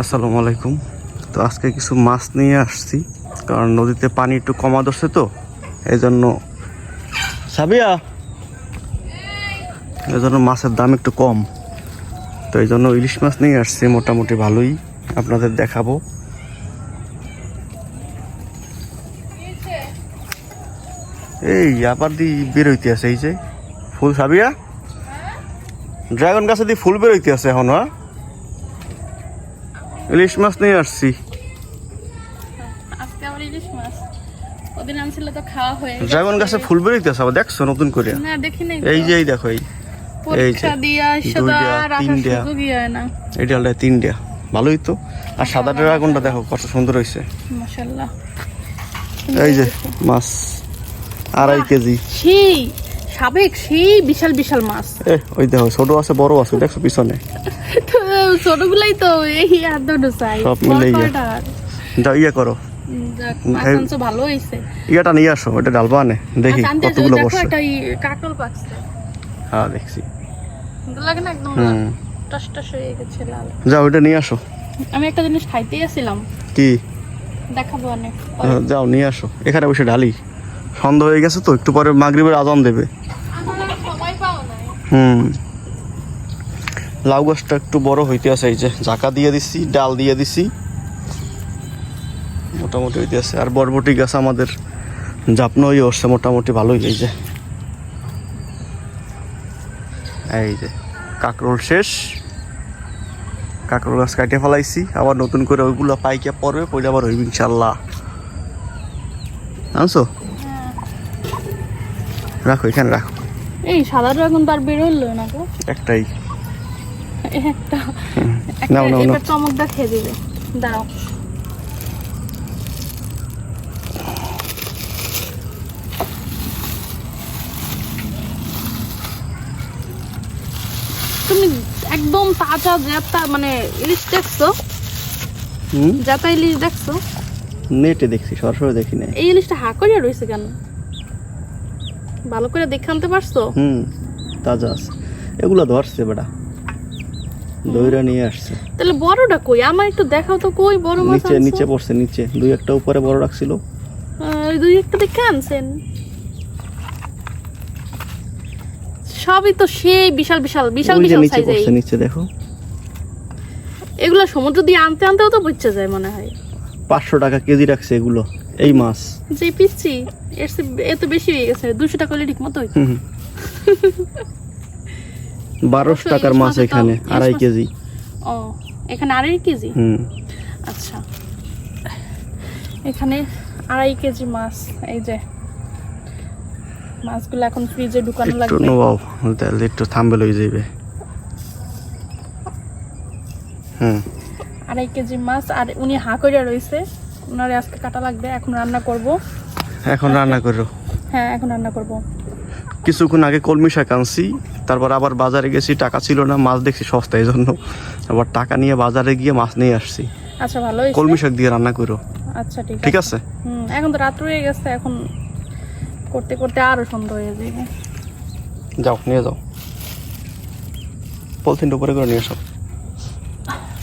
আসসালামু আলাইকুম। তো আজকে কিছু মাছ নিয়ে আসছি কারণ নদীতে পানি একটু কমা ধরছে তো এই জন্য সাবিয়া এই জন্য মাছের দাম একটু কম। তো এই জন্য ইলিশ মাছ নিয়ে আসছি মোটামুটি ভালোই আপনাদের দেখাবো। এই আবার দি বেরোইতে আছে এই যে ফুল সাবিয়া। ড্রাগন গাছে দিয়ে ফুল বেরোইতে আছে এখন হ্যাঁ? ইলিশ মাছ নিয়ে আসছি। আজকে আবার ইলিশ মাছ। ওদিন আনছিল তো খাওয়া হয়ে ড্রাগন গাছে ফুল বেরোইতে আছে আবার দেখছ নতুন করে? না দেখি নাই এই যে এই দেখো এই। পরীক্ষা দিয়ে। সুযোগই হয় না। তিনটা। ভালোই তো। আর সাদা ড্রাগনটা দেখো কত সুন্দর এই যে মাছ। আড়াই কেজি। সেই সাবেক সেই বিশাল বিশাল মাছ। ওই দেখো ছোট আছে বড় আছে দেখছ পিছনে? ছোটগুলাই তো এই আর দুটো চাই সব আর? যাও ইয়ে করো। ভালো ইয়াটা নিয়ে আসো ওটা ডালবা আনে দেখি আচ্ছা, কতগুলো দেখো কাকল পাকছে। হ্যাঁ দেখছি। লাগে না একদম টস টস হয়ে গেছে লাল। যাও ওটা নিয়ে আসো। আমি একটা জিনিস খাইতেই আসছিলাম কি? দেখাবো অনেক যাও নিয়ে আসো। এখানে বসে ঢালি সন্ধ্যা হয়ে গেছে তো একটু পরে মাগরিবের আজান দেবে আমার সময় পাও নাই হুম। লাউ গাছটা একটু বড় হইতে আছে এই যে ঝাঁকা দিয়ে দিছি ডাল দিয়ে দিছি। মোটামুটি হইতে আছে। আর বরবটি গাছ আমাদের জাপনো হয়ে উঠছে মোটামুটি ভালোই এই যে। এই যে কাকরোল শেষ। কাকরোল গাছ কাটে ফেলাইছি। আবার নতুন করে ওইগুলো পাইকে পড়বে পরে আবার হইব ইনশাল্লাহ। আনছো হ্যাঁ। রাখো এখানে রাখো। এই সাদা ড্রাগন তার বের হলো না গো একটাই। একটা। নাও, নাও, নাও। এবার চমকটা খেয়ে দিবে। দাঁড়াও তুমি একদম তাজা জেতা মানে ইলিশ দেখছ? হুম। জেতা ইলিশ দেখছ? নেটে দেখছি সরাসরি দেখি না এই ইলিশটা হা করিয়া রয়েছে কেন? ভালো করে দেখে আনতে পারছ? হুম তাজা আছে। এগুলো ধরছে বেটা। দইরা নিয়ে আসছে। তাহলে বড়টা কই? আমার একটু দেখাও তো কই বড় মাছ নিচে নিচে পড়ছে নিচে। দুই একটা উপরে বড় রাখছিল। আহ, দুই একটা দেখে আনছেন? সবই তো সেই বিশাল বিশাল বিশাল বিশাল নিচে সাইজের নিচে দেখো। এগুলো সমুদ্র দিয়ে আনতে আনতেও তো বুঝছে যায় মনে হয়। পাঁচশো টাকা কেজি রাখছে এগুলো এই মাছ। যে পিচ্ছি এর এত বেশি হয়ে গেছে দুশো টাকা হলে ঠিক মতো। বারোশো টাকার মাছ এখানে আড়াই কেজি। ও এখানে আড়াই কেজি? আচ্ছা। এখানে আড়াই কেজি মাছ এই যে। মাছগুলো এখন ফ্রিজে ঢুকানো একটু লাগবে। নোবাও তাহলে একটু থামবে লই যাইবে। হুম। আড়াই কেজি মাছ আর উনি হা করে রয়েছে ওনারে আজকে কাটা লাগবে এখন রান্না করব। এখন রান্না করো। হ্যাঁ এখন রান্না করব। কিছুক্ষণ আগে কলমি শাক আনছি তারপর আবার বাজারে গেছি টাকা ছিল না মাছ দেখছি সস্তা এই জন্য। আবার টাকা নিয়ে বাজারে গিয়ে মাছ নিয়ে আসছি। আচ্ছা ভালো কলমি শাক দিয়ে রান্না করো। আচ্ছা ঠিক ঠিক আছে। আছে? হুম এখন তো রাত হয়ে গেছে এখন করতে করতে আরও সন্ধ্যা হয়ে যাবে। যাও নিয়ে যাও। পলিথিনটা উপরে করে নিয়ে এসো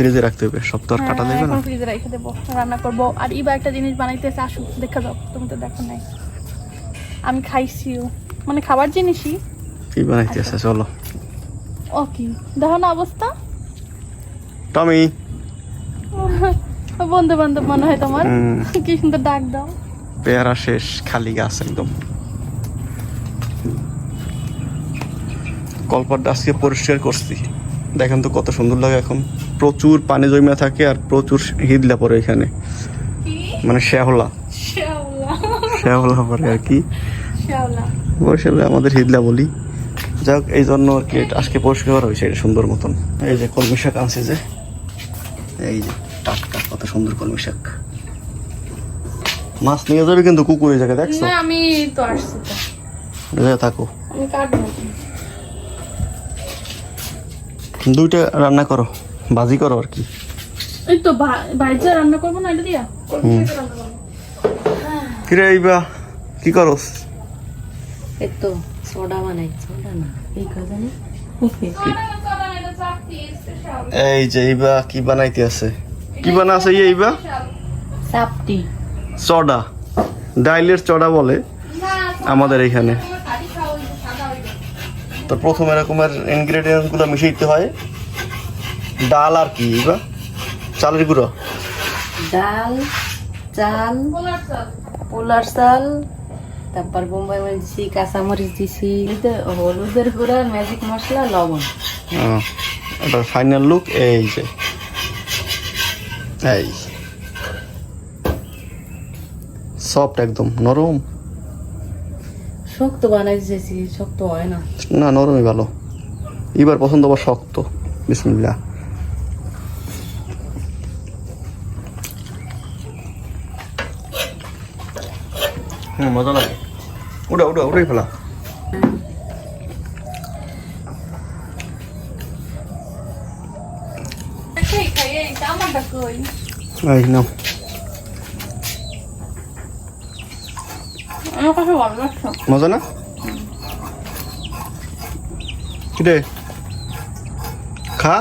ফ্রিজে রাখতে হবে সব তো আর কাটা হ্যাঁ, দেবে না। ফ্রিজে রেখে দেবো রান্না করব। আর ইবা একটা জিনিস বানাইতেছে আসুক দেখা যাও তুমি তো দেখো নাই। আমি খাইছিও মানে খাবার জিনিসই। কি বানাইতে আছে চলো। ও কি? দেখো না অবস্থা। টমি। বন্ধু বান্ধব মনে হয় তোমার। কি সুন্দর ডাক দাও। পেয়ারা শেষ খালি গাছ একদম। কলপারটা আজকে পরিষ্কার করছি। দেখেন তো কত সুন্দর লাগে এখন। প্রচুর পানি জমে থাকে আর প্রচুর হিদলা পরে এখানে। মানে শ্যাওলা। শ্যাওলা। পরে আর কি। বরিশালে আমাদের হিদলা বলি। যাক এই জন্য আর কি আজকে পরিষ্কার করা হয়েছে এটা সুন্দর মতন। এই যে কলমি শাক আনছে যে এই যে টাটকা কত সুন্দর কলমি শাক। মাছ নিয়ে যাবে কিন্তু কুকুর এই জায়গায় দেখছ? আমি তো আসছি থাকো। আমি কাটবো। দুইটা রান্না করো ভাজি করো আর কি। এই তো রান্না করব না এটা দিয়া। কিরে এইবা কি করস? এই তো সোডা বানাই। সোডা না এই কাজে এই যে এইবা কি বানাইতে আছে? কি বানা আছে ইয়ে এইবা চাপটি। চড়া ডাইলের চড়া বলে আমাদের এখানে। তো প্রথম এরকমের ইনগ্রেডিয়েন্টস মিশিয়ে মিশাইতে হয়। ডাল আর কি বা চালের গুঁড়ো? ডাল চাল পোলার চাল তারপর বোম্বাই মরিচ দিছি কাঁচামরিচ দিছি। হলুদের গুঁড়া ম্যাজিক মশলা লবণ। আহ, ফাইনাল লুক এই যে। এই। সফট একদম নরম। শক্ত বানাই দিয়েছি শক্ত হয় না। না নরমই ভালো। এবার পছন্দ আবার শক্ত। বিসমিল্লা হুম মজা লাগে। উড়া উড়া উড়াই ফেলা। খাই খাই এই আমারটা কই এই নাও আমার কাছে ভালো লাগছে মজা না? কিরে? খা।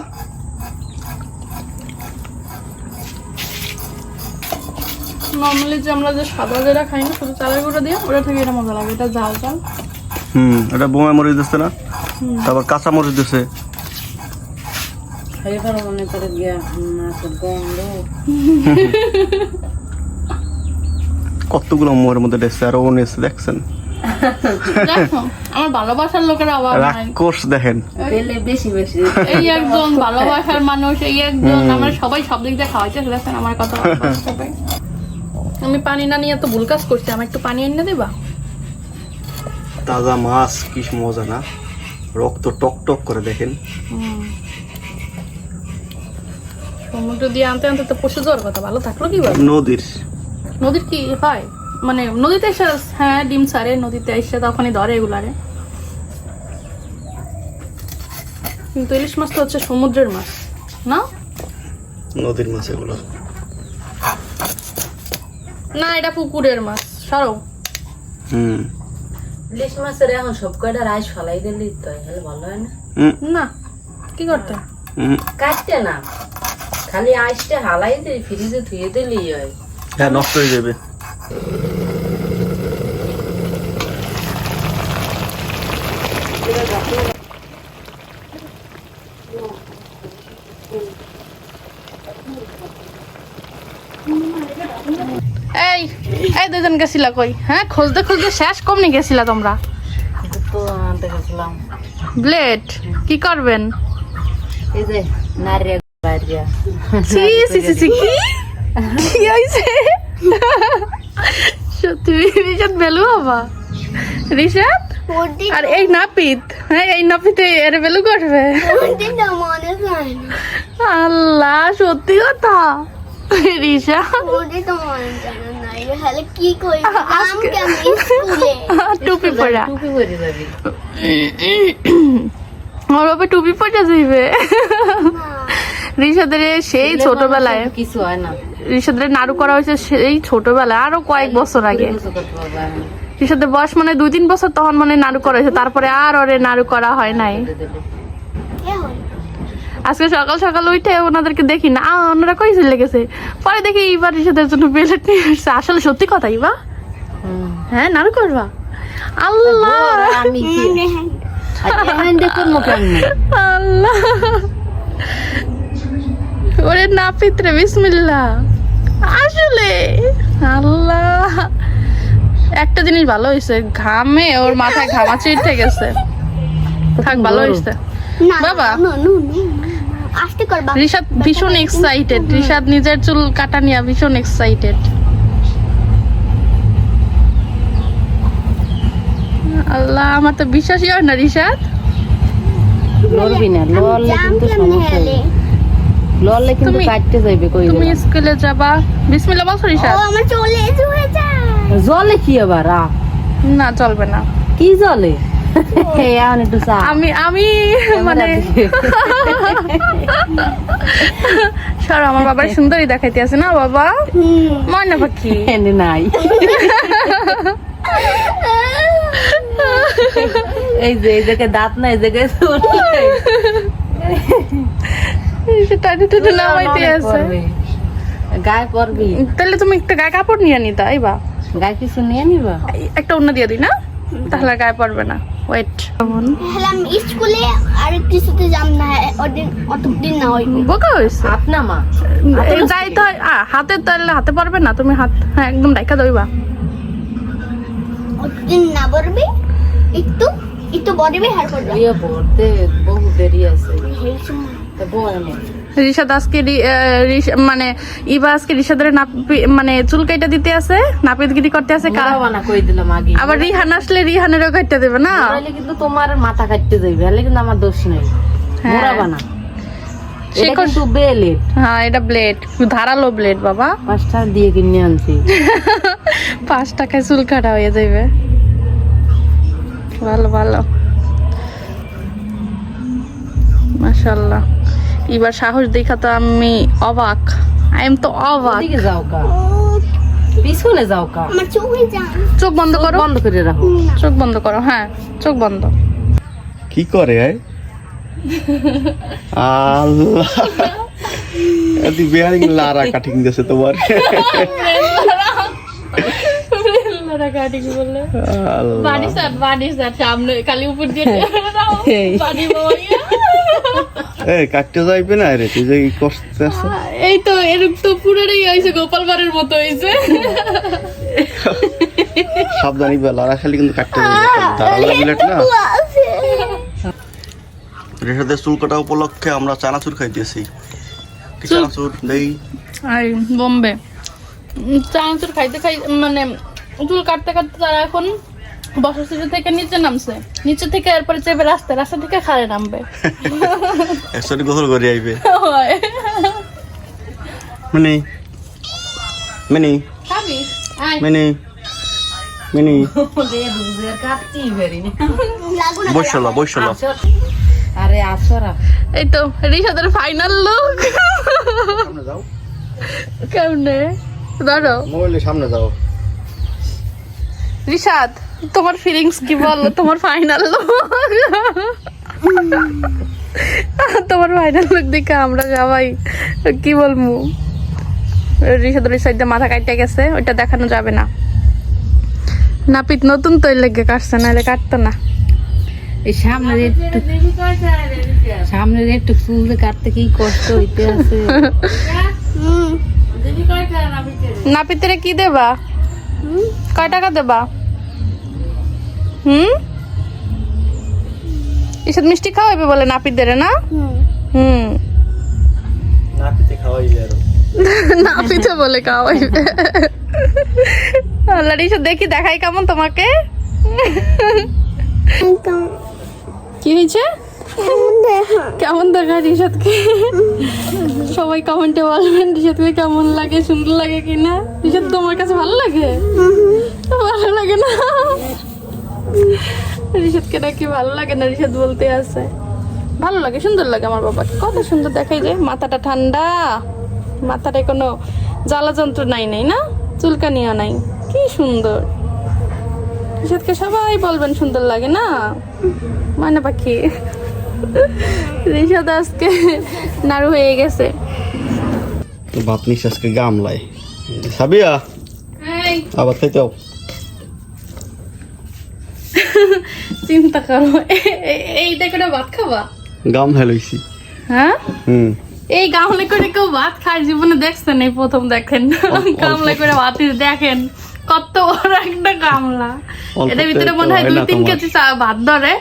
নর্মালি যে আমরা যে সাদা যেটা খাই না শুধু চালের গুঁড়ো দিয়ে ওটা থেকে এটা মজা লাগে। এটা ঝাল ঝাল। হুম এটা বোমা মরিচ দিচ্ছে না? তারপর কাঁচা মরিচ দিচ্ছে। মনে করে গিয়া গন্ধ। কতগুলো মোয়ের মধ্যে দেখছে আর ও নিয়েছে দেখছেন? আমার ভালোবাসার লোকের অভাব রাক্ষস দেখেন। বেশি বেশি। এই একজন ভালোবাসার মানুষ এই একজন আমার সবাই সব দিক দিয়ে খাওয়াইতে দেখছেন আমার কথা আমি পানি না নিয়ে তো ভুল কাজ করছি আমার একটু পানি এনে দেবা? তাজা মাছ কি মজা না? রক্ত টক টক করে দেখেন। হুম। সমুদ্র দিয়ে আনতে আনতে তো পশু যাওয়ার কথা ভালো থাকল কি বল নদীর নদীর কি হয়? মানে নদীতে এসে হ্যাঁ ডিম ছাড়ে নদীতে এসে তখনই ধরে এগুলারে। কিন্তু ইলিশ মাছ তো হচ্ছে সমুদ্রের মাছ না? নদীর মাছ এগুলো। না এটা পুকুরের মাছ সারো হুম। ইলিশ মাছের এখন সব কয়টা রাইস ফলাই দিলি তো তাহলে ভালো হয় না? না কি করতে? হুম। কাটতে না খালি আইসটা হালাই দিলি ফ্রিজে ধুয়ে দিলি হয় হ্যাঁ নষ্ট হয়ে যাবে। এই এই দুজন গেছিলা কই? হ্যাঁ খুঁজতে খুঁজতে শেষ কমনি গেছিলা তোমরা। ব্লেড কি করবেন? এই যে নারিয়া বাড়িয়া সি সি সি কি? সত্যি রিশাদ বেলু বাবা রিশাদ? আর এই নাপিত হ্যাঁ এই নাপিতে এর বেলু করবে? আল্লাহ সত্যি কথা। রিশা টুপি পরা। টুপি আমার বাবা টুপি পরে যাইবে। রিশাদের সেই ছোটবেলায় কিছু হয় না। রিশাদের নাড়ু করা হয়েছে সেই ছোটবেলায় আরও কয়েক বছর আগে। না। রিশাদের বয়স মানে দুই তিন বছর তখন মানে নাড়ু করা হয়েছে তারপরে আর ওরে নাড়ু করা হয় নাই। আজকে সকাল সকাল উঠে ওনাদেরকে দেখি না ওনারা কই চলে গেছে? পরে দেখি এইবার রিশাদের জন্য বেলেট নিয়ে এসছে আসলে সত্যি কথা ইবা? হ্যাঁ নাড়ু করবা? আল্লাহ! আচ্ছা আল্লাহ! ওরে না পিতরে আসলে আল্লাহ। একটা জিনিস ভালো হয়েছে ঘামে ওর মাথায় ঘামাচি উঠে গেছে। থাক ভালো হয়েছে বাবা। রিশাদ ভীষণ এক্সাইটেড রিশাদ নিজের চুল কাটা নিয়ে ভীষণ এক্সাইটেড আল্লাহ আমার তো বিশ্বাসই হয় না রিশাদ। লড়বি না লড়লে কিন্তু সমস্যা হেলে হবে। লড়লে কিন্তু তুমি- কাটতে যাইবে কই তুমি স্কুলে যাবা? বিসমিল্লাহ বলছো ও রিশাদ আমার চলে হয়ে যায়। জলে কি আবার? আ? না চলবে না। কি জলে আমি আমি মানে সর আমার বাবার সুন্দরী দেখাইতে আছে না বাবা? ময়না পাখি। এনে নাই। এই যে এই জায়গায় দাঁত নাই এই জায়গায় নামাইতে আছে। গায়ে পরবি। তাহলে তুমি একটা গায়ে কাপড় নিয়ে নিতা গায়ে কিছু নিয়ে নিবা? একটা অন্য দিয়ে দিই না? তাহলে গায়ে পড়বে না। ওয়েট হলাম স্কুলে আর কিছুতে যাম না ওদিন অতদিন না হইব বোকা হয়েছে হাত না মা। এই যাই তো আ, হাতে তাহলে হাতে পারবে না তুমি হাত হ্যাঁ একদম ডাইকা দইবা অতদিন না একটু একটু হার করবি পড়তে বহু দেরি আছে। আজকে মানে ইবা আজকে মানে চুল কাইটা দিতে আছে নাপিতগিরি করতে আছে আবার রিহান আসলে রিহানেরও কাটতে দেবে না? কিন্তু তোমার মাথা কাটতে তাহলে কিন্তু আমার দোষ নেই। হ্যাঁ। বানা এটা হ্যাঁ এটা ব্লেড ধারালো ব্লেড বাবা। পাঁচটা দিয়ে কিনে আনছি। পাঁচ টাকায় চুল কাটা হয়ে যাবে ভালো ভালো। মাশাল্লাহ এবার সাহস দেখা তো আমি অবাক। আই এম তো অবাক। যাও কা? পিছনে যাও কা? চোখে যান চোখ বন্ধ করো। বন্ধ করে রাখো। চোখ বন্ধ করো হ্যাঁ চোখ বন্ধ। কি করে আয় আল্লাহ। এদি বেয়ারিং লারা কাটিং দিয়েছে তোমার। আল্লাহ। বাড়ি স্যার বাড়ি স্যার সামনে খালি উপর দিয়ে। বাড়ি বাবা এ কাটতে যাইবে না রে তুই যে কি করতে আছো? এই তো এরকম তো পুরোটাই হয়েছে গোপাল বাড়ির মতো হয়েছে। সাবধানি বা লারা খালি কিন্তু কাটতে না রেশাদের চুল কাটা উপলক্ষে আমরা চানাচুর খাইতেছি। চানাচুর? দেই। আর বোম্বে। চানাচুর খাইতে খাই মানে চুল কাটতে কাটতে তারা এখন বসা থেকে নিচে নামছে। নিচে থেকে এরপরে চেপে রাস্তা রাস্তা থেকে খাড়ে নামবে। একসাথে গোসল করে আইবে। মিনি। মিনি। মিনি। মিনি। বসল বসল আরে আসরা। এই তো রিসাদের ফাইনাল লুক যাও। কেমনে? ধরো মোবাইলের সামনে যাও। রিশাদ। তোমার ফিলিংস কি বল? তোমার ফাইনাল লুক তোমার ফাইনাল লুক দেখে আমরা সবাই কি বলব? ওই সাইডে মাথা কাটতে গেছে ওইটা দেখানো যাবে না। নাপিত নতুন তৈরি লেগে কাটছে নাহলে কাটতো না। এই সামনে একটু সামনে একটু চুল কাটতে কি কষ্ট হইতে আছে? হুম। কি দেবা? কয় টাকা দেবা? হুম? এসব মিষ্টি খাওয়াইবে বলে নাপিতদের না? হুম। হুম। না পিতে খাওয়াইবে আর। নাপিতে বলে খাওয়াইবে। আল্লাহ এসব দেখি দেখাই কেমন তোমাকে। কি হয়েছে? কেমন দেখা? রিশাদকে সবাই কমেন্টে বলবেন রিশাদকে কেমন লাগে সুন্দর লাগে কিনা? রিশাদ তোমার কাছে ভালো লাগে? ভালো লাগে না? রিশাদকে নাকি ভালো লাগে না রিশাদ বলতে আছে। ভালো লাগে সুন্দর লাগে আমার বাবাকে। কত সুন্দর দেখাই যায় মাথাটা ঠান্ডা। মাথাটায় কোনো জ্বালা যন্ত্র নাই নাই না? চুলকানিও নাই। কি সুন্দর। রিশাদকে সবাই বলবেন সুন্দর লাগে না? মানে পাখি। রিশাদ আজকে নাড়ু হয়ে গেছে। তো ভাত নিস আজকে গামলায়। সাবিয়া আবার খাইতে চিন্তা করো। এইটা করে ভাত খাবা? গাম হেলইছি হ্যাঁ? হুম। এই গামলে করে কেউ ভাত খায় জীবনে দেখছেন এই প্রথম দেখেন। গামলে করে ভাত দেখেন কত বড় একটা গামলা। এটার ভিতরে মনে হয় দুই তিন কেজি ভাত ধরে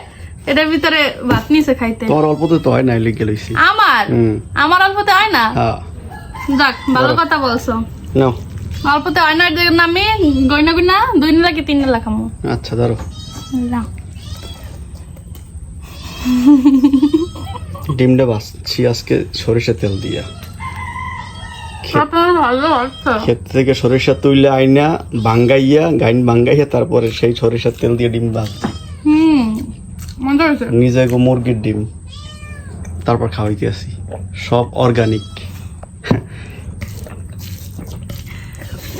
এটার ভিতরে ভাত নিচে খাইতে। তোর অল্পতে তো হয় নাই লিখে লইছি। আমার? আমার অল্পতে হয় না? হ্যাঁ। যাক ভালো কথা বলছো। নাও। অল্পতে হয় না এর জন্য আমি গইনা গইনা দুই নিলা কি তিন নিলা খামো? আচ্ছা ধরো। না ডিমটা বাসছি আজকে সরিষা তেল দিয়া। ক্ষেত থেকে সরিষা তুইলে আইনা বাঙ্গাইয়া গাইন তারপরে সেই সরিষার তেল দিয়ে ডিম নিজে গো মুরগির ডিম। তারপর খাওয়াইতে আসি। সব অর্গানিক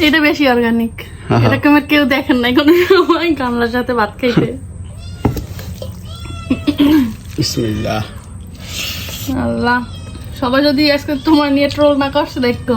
এটা বেশি অর্গানিক আহা। এরকম কেউ দেখেন নাই কোনো সময় গামলার সাথে ভাত খাইতে। বিসমিল্লাহ। আল্লাহ। সবাই যদি আজকে তোমার নিয়ে ট্রোল না করছে দেখতো